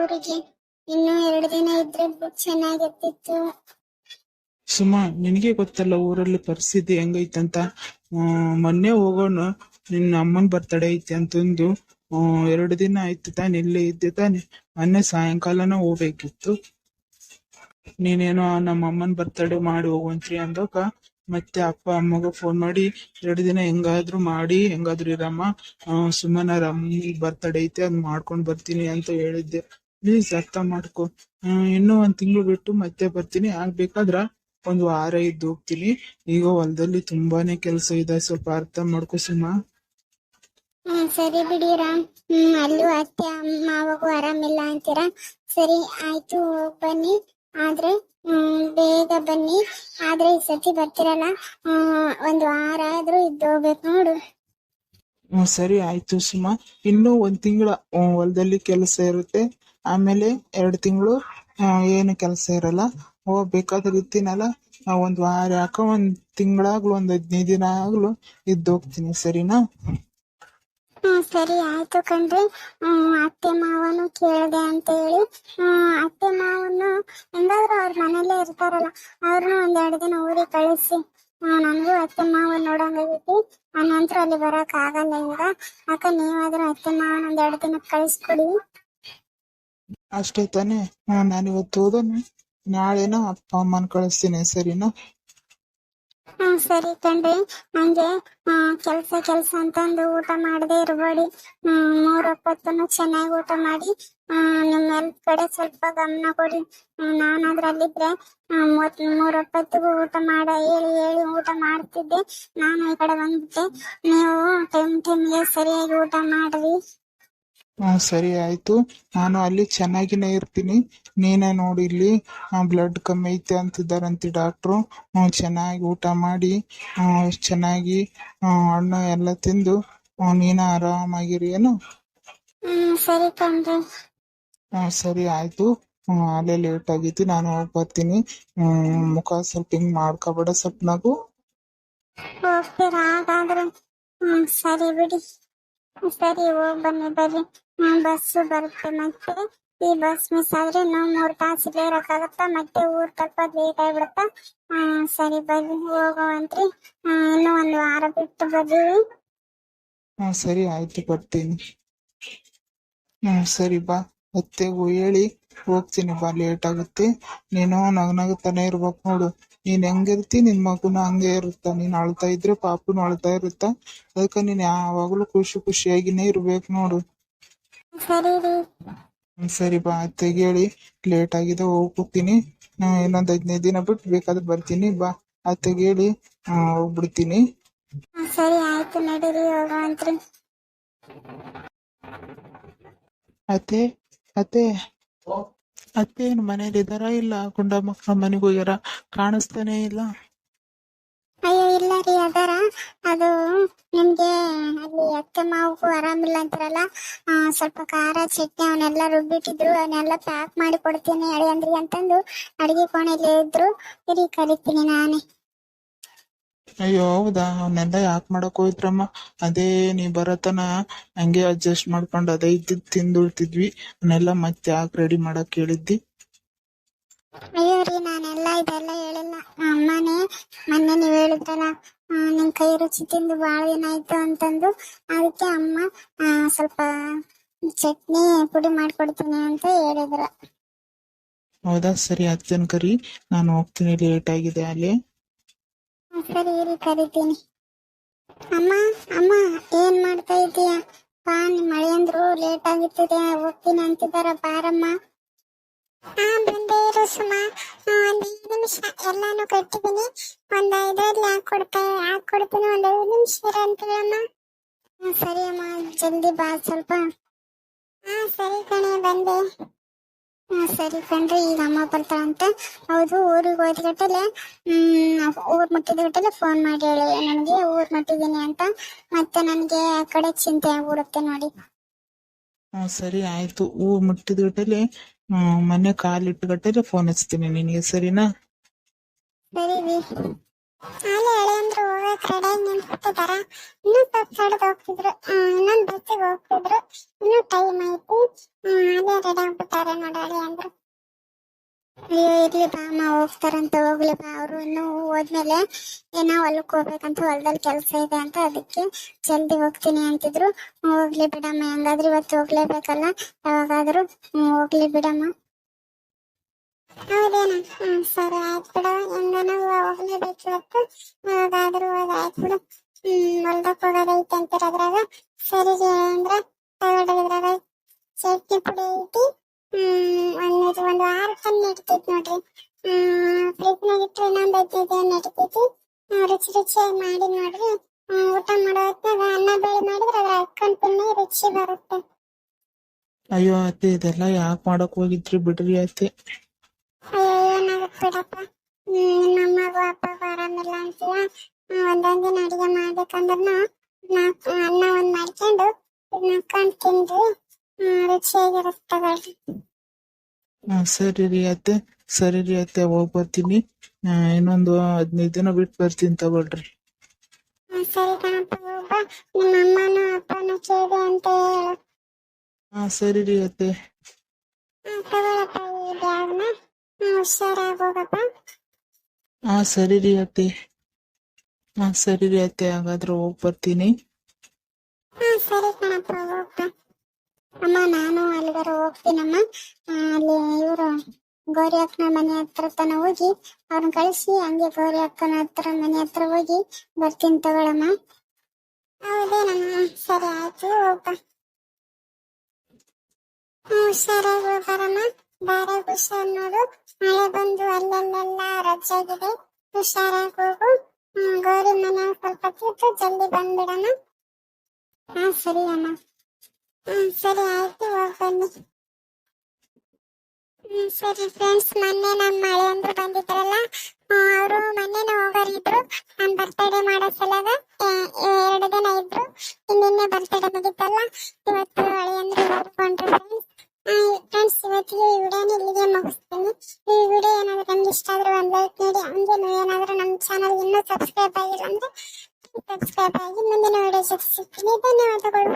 ಊರಿಗೆ? ಇನ್ನು ಎರಡು ದಿನ ಇದ್ರೆ ಚೆನ್ನಾಗಿರ್ತಿತ್ತು. ಸುಮಾ, ನಿನಗೆ ಗೊತ್ತಲ್ಲ ಊರಲ್ಲಿ ಪರಿಸ್ಥಿತಿ ಹೆಂಗೈತಂತ? ಮೊನ್ನೆ ಹೋಗೋಣ, ನಿನ್ನ ಅಮ್ಮನ್ ಬರ್ತಡೆ ಐತಿ ಅಂತಂದು ಎರಡು ದಿನ ಆಯ್ತು ತಾನೆ, ಇಲ್ಲೇ ಇದ್ದೆ ತಾನೆ. ಮೊನ್ನೆ ಸಾಯಂಕಾಲನ ಹೋಗ್ಬೇಕಿತ್ತು. ನೀನೇನೋ ನಮ್ಮ ಅಮ್ಮನ್ ಬರ್ತಡೆ ಮಾಡಿ ಹೋಗುವಂತ್ರಿ ಅಂದಾಗ ಮತ್ತೆ ಅಪ್ಪ, ಅಮ್ಮಗ ಫೋನ್ ಮಾಡಿ, ಎರಡು ದಿನ ಹೆಂಗಾದ್ರು ಮಾಡಿ, ಹೆಂಗಾದ್ರು ಇರಮ್ಮ. ಸುಮ್ಮನ ರಮ್ಮಿ ಬರ್ತಡೇ ಐತೆ ಅದ್ ಮಾಡ್ಕೊಂಡ್ ಬರ್ತೀನಿ ಅಂತ ಹೇಳಿದ್ದೆ. ಪ್ಲೀಸ್ ಅರ್ಥ ಮಾಡ್ಕೊ. ಇನ್ನೂ ಒಂದ್ ತಿಂಗಳು ಬಿಟ್ಟು ಮತ್ತೆ ಬರ್ತೀನಿ. ಆಗ್ಬೇಕಾದ್ರ ಒಂದ್ ವಾರ ಇದ್ದು ಹೋಗ್ತೀನಿ. ಈಗ ಹೊಲದಲ್ಲಿ ತುಂಬಾನೇ ಕೆಲಸ ಇದೆ. ಸ್ವಲ್ಪ ಅರ್ಥ ಮಾಡ್ಕೊ ಸುಮ್ಮ ಹ್ಮ್, ಸರಿ ಬಿಡಿ ರಾಮ್ ಹ್ಮ್, ಅಲ್ಲೂ ಅತ್ತೆ ಮಾವಾಗೂ ಆರಾಮಿಲ್ಲ ಅಂತೀರಾ? ಸರಿ, ಆಯ್ತು ಬನ್ನಿ. ಆದ್ರೆ ಬೇಗ ಬನ್ನಿ. ಆದ್ರೆ ಈ ಸತಿ ಬರ್ತಿರಲ್ಲ ಒಂದ್ ವಾರ ಆದ್ರೂ ಇದ್ದೋಗ್ಬೇಕು ನೋಡು. ಹ್ಮ್ ಸರಿ ಆಯ್ತು ಸುಮಾ. ಇನ್ನೂ ಒಂದ್ ತಿಂಗಳ ಹೊಲದಲ್ಲಿ ಕೆಲಸ ಇರುತ್ತೆ. ಆಮೇಲೆ ಎರಡು ತಿಂಗಳು ಏನು ಕೆಲಸ ಇರಲ್ಲ. ಹೋಗ್ಬೇಕಾದ್ರೆ ಇರ್ತೀನಲ್ಲ. ಆ, ಒಂದ್ ವಾರ ಯಾಕ ಒಂದ್ ತಿಂಗಳಾಗ್ಲು ಒಂದ್ ಹದಿನೈದು ದಿನ ಆಗ್ಲು ಇದ್ದೋಗ್ತೀನಿ ಸರಿನಾ? ಹ್ಮ್, ಸರಿ, ಆಯ್ತು ಕಣ್ರಿ. ಅತ್ತೆ ಮಾವನು ಕೇಳ್ದೆ ಅಂತ ಹೇಳಿ ಅತ್ತೆ ಮಾವನು ಹೆಂಗಾದ್ರೂ ಅವ್ರ ಮನೇಲೇ ಇರ್ತಾರಲ್ಲ ಅವ್ರನ್ನ ಒಂದೆರಡು ದಿನ ಊರಿಗೆ ಕಳಿಸಿ. ನನಗೂ ಅತ್ತೆ ಮಾವ ಆ ನಂತರ ಅಲ್ಲಿ ಬರಕ್ ಆಗಲ್ಲ ಈಗ ಅಕ್ಕ ನೀವಾದ್ರೂ ಅತ್ತೆ ಮಾವನ ಒಂದೆರಡು ದಿನ ಕಳಿಸ್ಕೊಡಿ. ಅಷ್ಟೇ ತಾನೇ. ನಾನು ಇವತ್ತು ಹೋದನು. ನಾಳೆನೋ ಅಪ್ಪ ಅಮ್ಮನ ಕಳಿಸ್ತೀನಿ ಸರಿನಾ ಸರಿ ಕಣ್ರಿ ಹಂಗೆ ಕೆಲಸ ಕೆಲಸ ಅಂತಂದು ಊಟ ಮಾಡದೆ ಇರಬೇಡಿ. ಹ್ಮ್, ಮೂರ್ ಚೆನ್ನಾಗಿ ಊಟ ಮಾಡಿ ನಿಮ್ಮ ನಿಮ್ ಹೆಲ್ತ್ ಕಡೆ ಸ್ವಲ್ಪ ಗಮನ ಕೊಡಿ. ಹ್ಮ್ ನಾನಾದ್ರೆ ಅಲ್ಲಿದ್ರೆ ಹ್ಮ್ ಮೂವತ್, ಮೂರ್ ಊಟ ಮಾಡ, ಹೇಳಿ ಹೇಳಿ ಊಟ ಮಾಡ್ತಿದ್ದೆ. ನಾನು ಈ ಕಡೆ ಬಂದ್ಬಿಟ್ಟೆ. ನೀವು ಟೈಮ್, ಟೈಮ್ಗೆ ಸರಿಯಾಗಿ ಊಟ ಮಾಡ್ರಿ. ಹ್ಮ್ ಸರಿ ಆಯ್ತು. ನಾನು ಅಲ್ಲಿ ಚೆನ್ನಾಗಿನೇ ಇರ್ತೀನಿ. ನೀನೇ ನೋಡಿ ಇಲ್ಲಿ ಬ್ಲಡ್ ಕಮ್ಮಿ ಐತೆ ಅಂತಿದ್ದಾರಂತೆ ಡಾಕ್ಟ್ರು ಚೆನ್ನಾಗಿ ಊಟ ಮಾಡಿ ಚೆನ್ನಾಗಿ ಹಣ್ಣು ಎಲ್ಲ ತಿಂದು ನೀನೇ ಆರಾಮಾಗಿರಿ ಏನು? ಹ್ಮ್ ಸರಿ ಕಣ್ರಿ ಹ್ಮ್ ಸರಿ ಆಯ್ತು. ಅಲ್ಲೇ ಲೇಟ್ ಆಗೈತಿ ನಾನು ಹೋಗಿ ಬರ್ತೀನಿ. ಮುಖ ಸ್ವಲ್ಪ ಹಿಂಗ್ ಮಾಡ್ಕೊಬೇಡ ಸ್ವಲ್ಪ ನಗು. ಸರಿ ಬಿಡಿ. ಸರಿ ಹೋಗ್ ಬನ್ನಿ ಬರ್ರಿ ಬಸ್ಸು ಬರುತ್ತೆ ಮತ್ತೆ. ಈ ಬಸ್ ಮಿಸ್ ಆದ್ರೆ ನಾವು ಮೂರ್ ತಾಸು ಇಲ್ಲೇ ಮತ್ತೆ ಊರ್ ತಲುಪೋದ್ ಲೇಟ್ ಆಗ್ಬಿಡತ್ತ? ಸರಿ ಬರ್ರಿ ಹೋಗುವಂತ್ರಿ ಇನ್ನು ಒಂದ್ ವಾರ ಬಿಟ್ಟು ಬರ್ರಿ. ಸರಿ, ಆಯ್ತು, ಬರ್ತೀನಿ. ಹ್ಮ್ ಸರಿ, ಬಾ. ಅತ್ತೆಗೂ ಹೇಳಿ? ಹೋಗ್ತೀನಿ ಬಾ ಲೇಟ್ ಆಗುತ್ತೆ. ನೀನು ನಗ್ನಗುತ್ತಾನೆ ಇರ್ಬೇಕು ನೋಡು. ನೀನ್ ಹೆಂಗಿರ್ತಿ ನಿನ್ ಮಗುನ ಹಂಗೆ ಇರುತ್ತ? ನೀನ್ ಅಳ್ತಾ ಇದ್ರೆ ಪಾಪನು ಅಳ್ತಾ ಇರುತ್ತ? ಅದಕ್ಕೆ ನೀನ್ ಯಾವಾಗ್ಲೂ ಖುಷಿ ಖುಷಿಯಾಗಿನೇ ಇರ್ಬೇಕು ನೋಡು. ಸರಿ ಬಾ ಅತ್ತೆಗೆ ಹೇಳಿ. ಲೇಟ್ ಆಗಿದೆ ಹೋಗ್ಬಿಡ್ತೀನಿ ಇನ್ನೊಂದ್ ಹದಿನೈದು ದಿನ ಬಿಟ್ಟು ಬೇಕಾದ್ರೆ ಬರ್ತೀನಿ. ಬಾ ಅತ್ತೆಗೆ ಹೇಳಿ. ಹೋಗ್ಬಿಡ್ತೀನಿ. ಸರಿ ಆಯ್ತು ನಡೀರಿ ಅತ್ತೆ ಅತ್ತೆ. ಅತ್ತೆ ಏನ್ ಮನೇಲಿ ಇದಾರ ಇಲ್ಲ. ಗುಂಡ ಮಕ್ಕಳ ಮನೆಗೆ ಹೋಗ್ಯಾರ ಕಾಣಿಸ್ತಾನೆ ಇಲ್ಲ. ಅಯ್ಯೋ, ಇಲ್ಲ ರೀ ಅದರ ಅದು ನಿಮ್ಗೆ ಅಲ್ಲಿ ಅತ್ತೆ ಮಾವು ಆರಾಮಿಲ್ಲ ಅಂತಾರಲ್ಲ ಸ್ವಲ್ಪ ಖಾರ, ಚಟ್ನಿ ಅವನ್ನೆಲ್ಲ ರುಬ್ಬಿಟ್ಟಿದ್ರು ಅವನ್ನೆಲ್ಲ ಪ್ಯಾಕ್ ಮಾಡಿ ಕೊಡ್ತೀನಿ ಅಡಿ ಅಂದ್ರಿ ಅಂತಂದು ಅಡಿಗೆ ಕೋಣೆಯಲ್ಲಿ ಇದ್ರು. ಇರಿ ಕರಿತೀನಿ ನಾನೇ. ಅಯ್ಯೋ ಹೌದಾ? ಅವನ್ನೆಲ್ಲ ಯಾಕೆ ಮಾಡಕ್ ಹೋಯ್ತ್ರಮ್ಮ ಅದೇ ನೀ ಬರತನ ಹಂಗೆ ಅಡ್ಜಸ್ಟ್ ಮಾಡ್ಕೊಂಡು ಅದೇ ಇದ್ದಿದ್ ತಿಂದುಳ್ತಿದ್ವಿ. ಅವನ್ನೆಲ್ಲ ಮತ್ತೆ ಯಾಕೆ ರೆಡಿ ಮಾಡಕ್ ಹೇಳಿದ್ದಿ? ಅಯ್ಯೋ ರೀ ನಾನೆಲ್ಲ ಇದೆಲ್ಲ ಹೇಳಿಲ್ಲ. ಅಮ್ಮನೇ ಮೊನ್ನೆ ನೀವು ಹೇಳಿದ್ರಲ್ಲ ನಿನ್ ಕೈ ರುಚಿ ತಿಂದು ಬಾಳ ದಿನ ಆಯ್ತು ಅಂತಂದು. ಅದಕ್ಕೆ ಅಮ್ಮ ಸ್ವಲ್ಪ ಚಟ್ನಿ ಪುಡಿ ಮಾಡ್ಕೊಡ್ತೀನಿ ಅಂತ ಹೇಳಿದ್ರು. ಹೌದಾ? ಸರಿ ಅತ್ತನ್ ಕರಿ. ನಾನು ಹೋಗ್ತೀನಿ ಲೇಟ್ ಆಗಿದೆ ಅಲ್ಲಿ. ಸರಿ ಕರಿತೀನಿ. ಅಮ್ಮ ಅಮ್ಮ ಏನ್ ಮಾಡ್ತಾ ಇದೀಯ? ಬಾ ಮಳೆ ಅಂದ್ರು ಲೇಟ್ ಆಗಿರ್ತದೆ ಹೋಗ್ತೀನಿ ಅಂತಿದಾರ ಬಾರಮ್ಮ. ಹಾ ಬಂದೇ ಇರು ಸುಮ. ಒಂದ್ ಐದು ನಿಮಿಷ ಎಲ್ಲಾನು ಕಟ್ಟಿದೀನಿ ಒಂದ್ ಐದರಲ್ಲಿ ಹಾಕೊಡ್ತಾ ಹಾಕೊಡ್ತೀನಿ ಒಂದ್ ಐದು ನಿಮಿಷ ಇರ ಹ್ಮ್ ಸರಿ ಅಮ್ಮ ಜಲ್ದಿ ಬಾ ಸ್ವಲ್ಪ. ಹಾ ಸರಿ ಕಣೆ ಬಂದೆ. ಸರಿ ಕಣ್ರಿ ಈಗ ಅಮ್ಮ ಬರ್ತಾಳಂತ. ಹೌದು ಊರಿಗೆ ಹೋದ್ಗಟ್ಟಲೆ ಹ್ಮ್ ಊರ್ ಮುಟ್ಟಿದ ಗಟ್ಟಲೆ ಫೋನ್ ಮಾಡಿ ಹೇಳಿ. ನನಗೆ ಊರ್ ಮುಟ್ಟಿದೀನಿ ಅಂತ. ಮತ್ತೆ ನನಗೆ ಆ ಕಡೆ ಚಿಂತೆ ಆಗ್ಬಿಡುತ್ತೆ ನೋಡಿ. ಹ್ಮ್ ಸರಿ ಆಯ್ತು. ಊರ್ ಮುಟ್ಟಿದ ಗಟ್ಟಲೆ ಮನೆ ಕಾಲಿಟ್ಟ ಗಟ್ಟಲೆ ಫೋನ್ ಹಚ್ತೀನಿ ನಿನಗೆ ಸರಿನಾ? ಸರಿ ಹೇಳಿ ಅಂದ್ರೆ. ಹೋಗಕ್ ರೆಡಿಯಾಗಿ ಇನ್ನೂ ಸ್ವಲ್ಪ ತಡೆದು ಹೋಗ್ತಿದ್ರು. ಇನ್ನೊಂದು ಬಸ್ಸಿಗೆ ಹೋಗ್ತಿದ್ರು. ಇನ್ನೂ ಟೈಮ್ ಹ್ಮ್, ಅದೇ ರೆಡಿ ಆಗ್ಬಿಟ್ಟಾರೆ ನೋಡಲಿ ಅಂದ್ರು. ಅಯ್ಯೋ ಇರ್ಲಿ ಬಾ ಅಮ್ಮ ಹೋಗ್ತಾರಂತ ಹೋಗ್ಲಿ ಬಾ ಅವರು. ಇನ್ನು ಹೋದ್ಮೇಲೆ ಏನೋ ಹೊಲಕ್ಕೆ ಹೋಗ್ಬೇಕಂತ ಹೊಲದಲ್ಲಿ ಕೆಲಸ ಇದೆ ಅಂತ ಅದಕ್ಕೆ ಜಲ್ದಿ ಹೋಗ್ತೀನಿ ಅಂತಿದ್ರು. ಹೋಗ್ಲಿ ಬಿಡಮ್ಮ ಹೆಂಗಾದ್ರೂ ಇವತ್ತು ಹೋಗ್ಲೇಬೇಕಲ್ಲ. ಯಾವಾಗಾದ್ರೂ ಹೋಗ್ಲಿ ಬಿಡಮ್ಮ. ಹೌದೇನ? ಹ್ಮ್ ಸರಿ ಆಯ್ತು ಬಿಡು. ಹೆಂಗನ ಹೋಗ್ಲೇಬೇಕು ಇವತ್ತು. ಯಾವಾಗಾದ್ರೂ ಹೋಗಾಯ್ತು ಬಿಡು. ಹ್ಮ್ ಹೊಲ್ದಕ್ ಹೋಗೋದೈತೆ ಅಂತಿರೋದ್ರಾಗ. ಸರಿ ರೀ ಅಂದ್ರ ತಗೊಳ್ಳಿದ್ರಾಗ ಚಟ್ನಿ ಪುಡಿ ಐತಿ ಹ್ಮ್ ಒಂದು ಒಂದು ಆರು ಟನ್ ನಡೀತೈತಿ ನೋಡ್ರಿ. ಹ್ಮ್ ಫ್ರಿಜ್ನಾಗ ಇಟ್ರೆ ಇನ್ನೊಂದು ಐದೈದು ನಡೀತೈತಿ ಹ್ಮ್, ರುಚಿ ರುಚಿಯಾಗಿ ಮಾಡಿ ನೋಡ್ರಿ. ಊಟ ಮಾಡೋ ಅನ್ನ ಬೇಳೆ ಮಾಡಿದ್ರೆ ಅದ್ರ ಹಾಕೊಂಡ್ ತಿನ್ನಿ ರುಚಿ ಬರುತ್ತೆ. ಅಯ್ಯೋ ಅತ್ತೆ ಇದೆಲ್ಲ ಯಾಕೆ ಮಾಡಕ್ ಹೋಗಿದ್ರಿ ಬಿಡ್ರಿ ಅತ್ತೆ. ಅಯ್ಯೋ ಏನಾಗುತ್ತೆ ಬಿಡಪ್ಪ ನಮ್ಮಗೂ ಅಪ್ಪಗೂ ಆರಾಮಿಲ್ಲ ಅಂತೀಯ ಒಂದೊಂದ್ ದಿನ ಅಡಿಗೆ ಮಾಡ್ಬೇಕಂದ್ರೂ ನಾಲ್ಕು ಅನ್ನ ಒಂದ್ ಮಾಡ್ಕೊಂಡು ನಕ್ಕೊಂಡು ಹ್ಮ್, ರುಚಿಯಾಗಿರುತ್ತೆ ತಗೊಳ್ರಿ ಹಾ ಸರಿ ರೀ ಅತ್ತೆ. ಸರಿ ರೀ ಅತ್ತೆ. ಹೋಗ್ ಬರ್ತೀನಿ. ಆ, ಇನ್ನೊಂದು ಹದಿನೈದು ದಿನ ಬಿಟ್ಟು ಬರ್ತೀನಿ ತಗೊಳ್ರಿ. ಹ್ಮ್, ಸರಿ ಕಣಪ್ಪ ಹೋಗ್ಬ ನಿಮ್ಮ ಅಮ್ಮನೂ ಅಪ್ಪನೂ ಕೇಳಿದೆ ಅಂತ ಹೇಳು. ಹಾ ಸರಿ ರೀ ಅತ್ತೆ. ಹ್ಮ್, ತಗೊಳಪ್ಪ ಈ ಬ್ಯಾಗ್ನ ಹ್ಮ್, ಹುಷಾರಾಗಿ ಹೋಗಪ್ಪ. ಹಾ ಸರಿ ರೀ ಅತ್ತೆ. ಹಾ ಸರಿ ರೀ ಅತ್ತೆ ಹಾಗಾದ್ರೆ ಹೋಗಿ ಬರ್ತೀನಿ. ಹಾ ಸರಿ ಕಣಪ್ಪ ಹೋಗ್ಬ ಅಮ್ಮ ನಾನು ಅಲ್ಲಿಗಾರ ಹೋಗ್ತೀನಮ್ಮ. ಆ, ಅಲ್ಲಿ ಇವರು ಗೌರಿ ಅಕ್ಕನ ಮನೆ ಹತ್ರ ತನ ಹೋಗಿ ಅವ್ರನ್ನ ಕಳಿಸಿ ಹಂಗೆ ಗೌರಿ ಅಕ್ಕನ ಹತ್ರ ಮನೆ ಹತ್ರ ಹೋಗಿ ಬರ್ತೀನಿ ತಗೊಳಮ್ಮ. ಹೌದೇನಮ್ಮ ಸರಿ ಆಯ್ತು ಹೋಗ್ಬ ಹುಷಾರಾಗಿ ಹೋಗಾರಮ್ಮ. ಹುಷಾರ್ ನೋಡು ಮಳೆ ಬಂದು ಅಲ್ಲಲ್ಲೆಲ್ಲ ರಜ್ಜಾಗಿದೆ ಹುಷಾರಾಗಿ ಹೋಗು. ಗೌರಿ ಮನೆ ಸ್ವಲ್ಪ ಹೊತ್ತಿತ್ತು ಜಲ್ದಿ ಬಂದ್ಬಿಡಮ್ಮ ಹಾ, ಸರಿ ಅಣ್ಣ. ಹ್ಮ್, ಸರಿ ಆಯ್ತು, ಹೋಗ್ ಬನ್ನಿ. ಸರಿ ಫ್ರೆಂಡ್ಸ್ ಮೊನ್ನೆ ನಮ್ಮ ಮಳೆ ಅಂದ್ರೆ ಬಂದಿದ್ರಲ್ಲ ಅವರು ಮೊನ್ನೆನೇ ಹೋಗೋರಿದ್ರು. ನಾನು ಬರ್ತಡೇ ಮಾಡೋ ಸಲಗ ಎರಡು ದಿನ ಇದ್ರು. ಇನ್ನಿನ್ನೆ ಬರ್ತಡೇ ಮುಗಿತಲ್ಲ? ಇವತ್ತು ಹಳೆ ಅಂದ್ರೆ ಬರ್ಕೊಂಡ್ರು ಫ್ರೆಂಡ್ಸ್ ಫ್ರೆಂಡ್ಸ್ ಇವತ್ತಿಗೆ ಈ ವಿಡಿಯೋನ ಇಲ್ಲಿಗೆ ಮುಗಿಸ್ತೀನಿ. ಈ ವಿಡಿಯೋ ಏನಾದ್ರು ನಮ್ಗೆ ಇಷ್ಟ ಆದ್ರೆ ಒಂದು ಲೈಕ್ ನೀಡಿ ಹಂಗೆ ನೀವು ಏನಾದ್ರು ನಮ್ಮ ಚಾನಲ್ ಇನ್ನೂ ಸಬ್ಸ್ಕ್ರೈಬ್ ಆಗಿಲ್ಲ ಅಂದ್ರೆ ಸಬ್ಸ್ಕ್ರೈಬ್ ಆಗಿ ಮುಂದಿನ ವಿಡಿಯೋ ಸಿಗ್ತೀನಿ. ಧನ್ಯವಾದಗಳು.